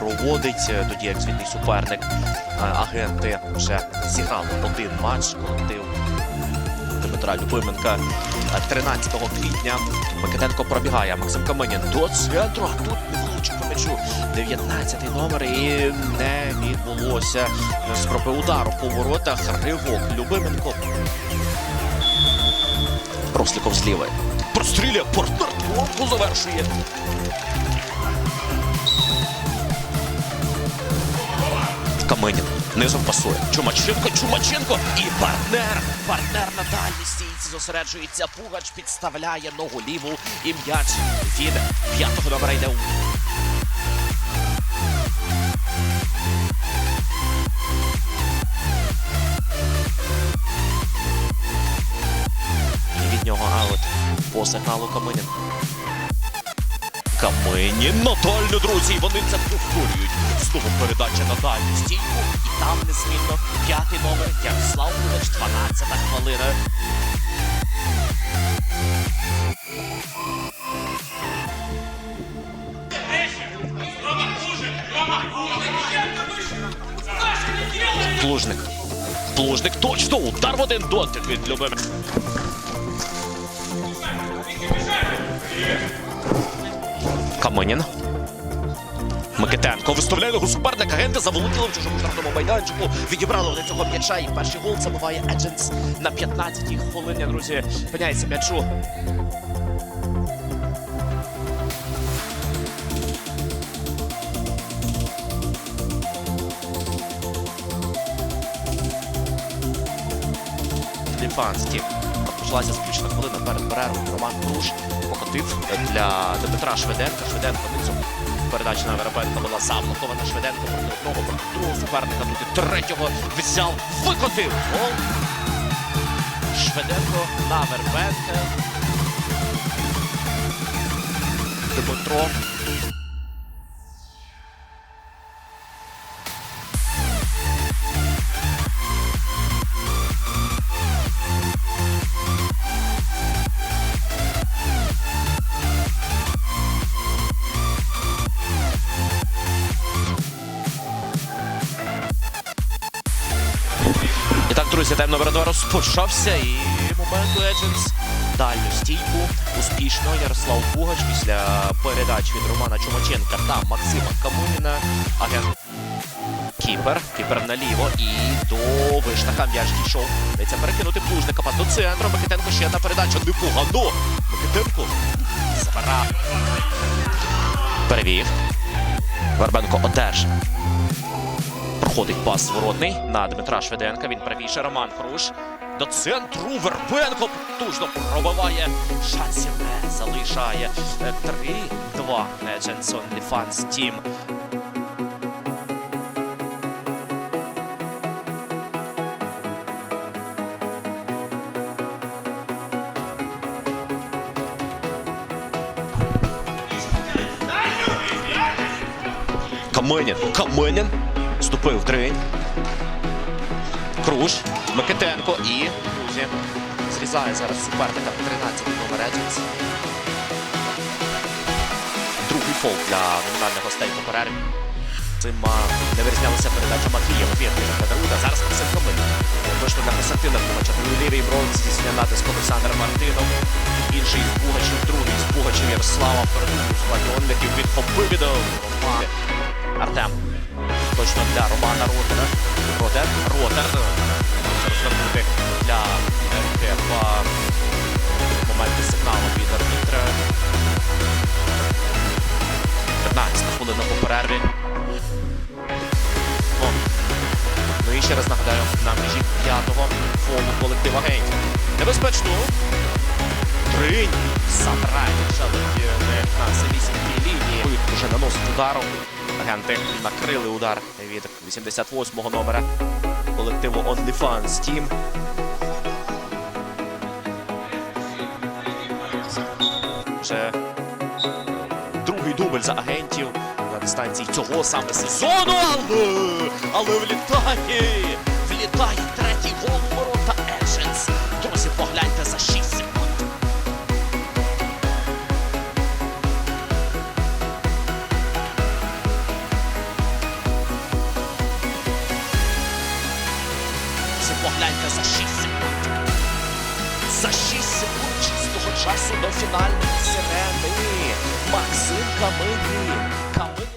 проводить, е, тоді як звідний суперник. Агенти вже зіграли один матч. Колектив Дмитра Любименка е, 13 квітня. Микитенко пробігає. Максим Каменін до центру. Тут не влучив по м'ячу. 19 номер і не відбулося спроби удару по воротах. Ривок Любименко. Росліков з лівої. Простріляє партнер Тромко завершує. Каменін низом пасує. Чумаченко, Чумаченко і партнер. Партнер на дальній стійці зосереджується. Пугач підставляє ногу ліву і м'яч від п'ятого номера йде від нього аут по сигналу Каменін. Каменін на дальню, друзі, вони це повторюють. Знову передача на дальню стійку. І там незмінно п'ятий номер Ярослав Кулич, 12 хвилина. Плужник. Плужник точно удар в один дотик від Любими. Каменін. Микитенко виставляє його суперника. Агенти заволоділи в чужому штрафному майданчику. Відібрали вони цього м'яча. І перший гол забиває Едженс на 15-й хвилині. Друзі, пиняється м'ячу. Ліфанський. Почалася заключна хвилина перед перервою. Роман Круш покотив для Дмитра Шведенка. Шведенко низом. Передача на Вербенка була заблокована. Шведенко проти одного проти другого суперника. І третього взяв, викотив. Гол. Шведенко на Вербенка. Дмитро. Друзі, тайм номер два розпочався. І момент Legends. Дальню стійку. Успішно Ярослав Пугач після передач від Романа Чумаченка та Максима Камуніна. Агент Кіпер. Кіпер наліво і до вишнака м'яч дійшов. Дається перекинути плужника до центру. Микитенко ще одна передача. Непогано. Микитенко забирав. Перевів. Вербенко одержав. Проходить пас зворотний на Дмитра Шведенка. Він правіше. Роман Круш. До центру Вербенко потужно пробиває. Шансів не залишає. Е, 3-2. Дженсон Ліфанс Тім. Каменін. Каменін. Ступив в тринь. Круш. Микитенко і друзі. Зрізає зараз суперника 13 номер Едженс. Другий фол для номінальних гостей по перерві. Цим не вирізнялася передача Макієва. Він біля Федоруда. Зараз Максим Каменін. Вийшло на Касатина Пугача. Лівий бронз здійснює натиск Олександр Мартинов. Інший з Пугачів, другий з Пугачів Ярослава. Передув складьонників відхопив від. Артем. Точно для Романа Ротера. Ротер. Ротер. Розвернути для Кепа. Моменти сигналу від арбітра. 15 хвилина по перерві. О. Ну і ще раз нагадаю, на межі п'ятого фолу колектив агентів. Небезпечно. Тринь. Забирає шалить на самісінькій лінії. Пит Уже наносить удару. Агенти накрили удар від 88-го номера колективу OnlyFans Team. Вже другий дубль за агентів на дистанції цього саме сезону, але, але влітає! Влітає третій гол ворота Погляньте за 6 секунд. За 6 секунд чистого часу до фінальної сирени. Максим. Камині.